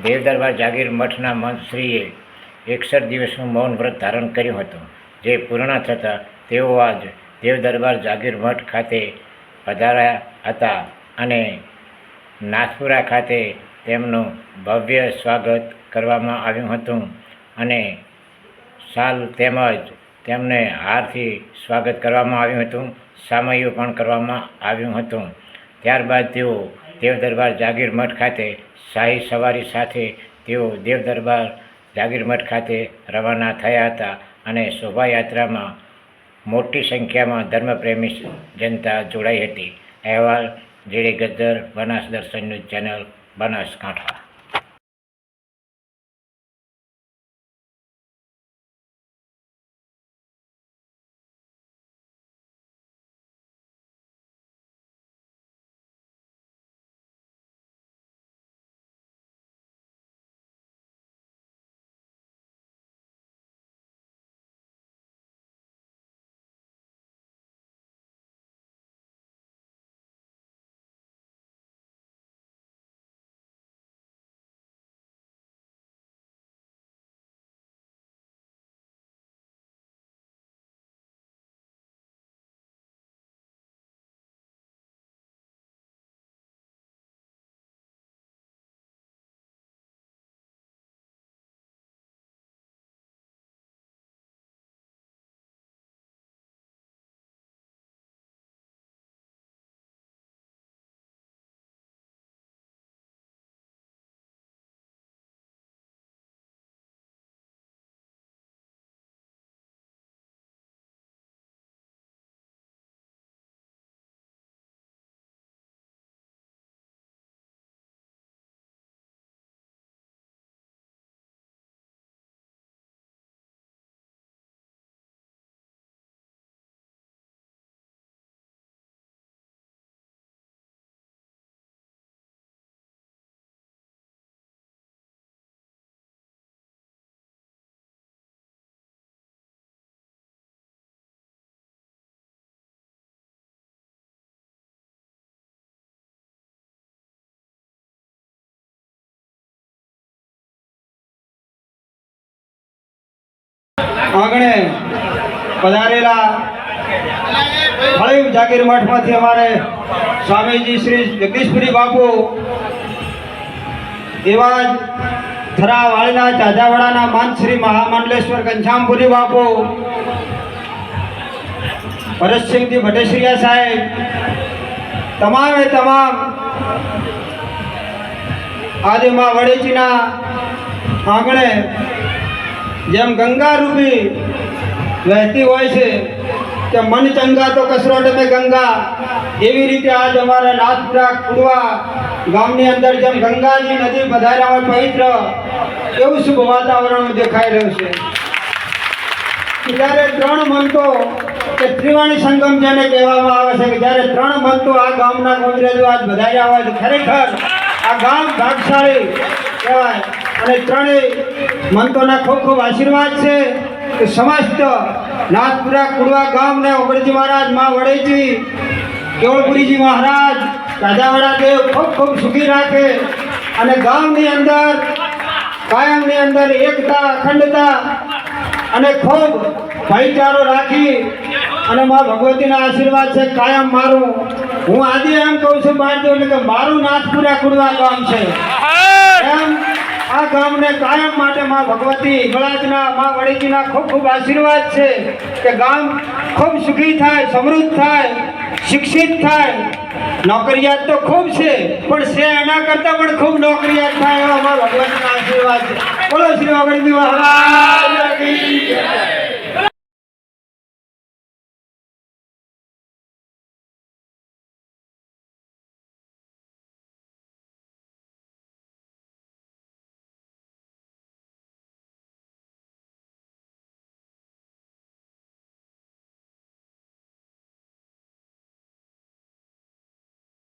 દેવદરબાર જાગીર મઠના મંત્રીએ એકસઠ દિવસનું મૌન વ્રત ધારણ કર્યું હતું. જે પૂર્ણ થતાં તેઓ આજ દેવદરબાર જાગીર મઠ ખાતે પધાર્યા હતા અને નાથપુરા ખાતે તેમનું ભવ્ય સ્વાગત કરવામાં આવ્યું હતું અને સાલ તેમજ તેમને હારથી સ્વાગત કરવામાં આવ્યું હતું. સામયું પણ કરવામાં આવ્યું હતું. ત્યારબાદ તેઓ દેવ જાગીરમઠ જાગીર મઠ ખાતે શાહી સવારી સાથે તેઓ દેવદરબાર જાગીરમઠ જાગીર મઠ ખાતે રવાના થયા હતા અને શોભાયાત્રામાં મોટી સંખ્યામાં ધર્મપ્રેમી જનતા જોડાઈ હતી. અહેવાલ, જેડે ગદ્દર, બનાસ દર્શન ન્યૂઝ ચેનલ, બનાસકાંઠા. આંગણે પધારેલા ફળિયું જાગીર મઠમાંથી અમારે સ્વામીજી શ્રી જગદીશપુરી બાપુ એવા જ થરા વાળીના ચાજાવાડાના માન શ્રી મહામંડલેશ્વર ઘનશ્યામપુરી બાપુ, ભરતસિંહજી ભટેશ્રીયા સાહેબ, તમામે તમામ આજે માં વડેચીના આંગણે જેમ ગંગા રૂપી વહેતી હોય છે કે મન ચંગા તો કસરોટ મેં ગંગા. એવી રીતે આજ અમારા નાથપુરા કુડવા ગામની અંદર જેમ ગંગાજી નદી વધારે હોય પવિત્ર, એવું શુભ વાતાવરણ દેખાઈ રહ્યું છે. જ્યારે ત્રણ મંતો કે ત્રિવાણી સંગમ જેને કહેવામાં આવે છે કે જ્યારે ત્રણ મંતો આ ગામના ગોંદરેજો આજ બધાયા હોય તો ખરેખર આ ગામ ભાગશાળી કહેવાય. અને ત્રણેય મંતોના ખૂબ ખૂબ આશીર્વાદ છે કે સમસ્ત નાથપુરા કુડવા ગામને ઓગણજી મહારાજ મા વડેજી કેવળપુરીજી મહારાજ રાજાવાડા દેવ ખૂબ ખૂબ સુખી રાખે અને ગામની અંદર કાયમની અંદર એકતા અખંડતા અને ખૂબ ભાઈચારો રાખી અને મા ભગવતીના આશીર્વાદ છે કાયમ મારું. હું આજે એમ કહું છું બાળજો એટલે કે મારું નાથપુરા કુડવા ગામ છે. એમ આ ગામને કાયમ માટે માં ભગવતી ગળાજના માં વડીજીના ખૂબ ખૂબ આશીર્વાદ છે કે ગામ ખૂબ સુખી થાય, સમૃદ્ધ થાય, શિક્ષિત થાય નોકરિયાત તો ખૂબ છે, પણ છે એના કરતાં પણ ખૂબ નોકરિયાત થાય એવા અમારા ભગવતીના આશીર્વાદ છે બોલો શ્રી મહારાજ.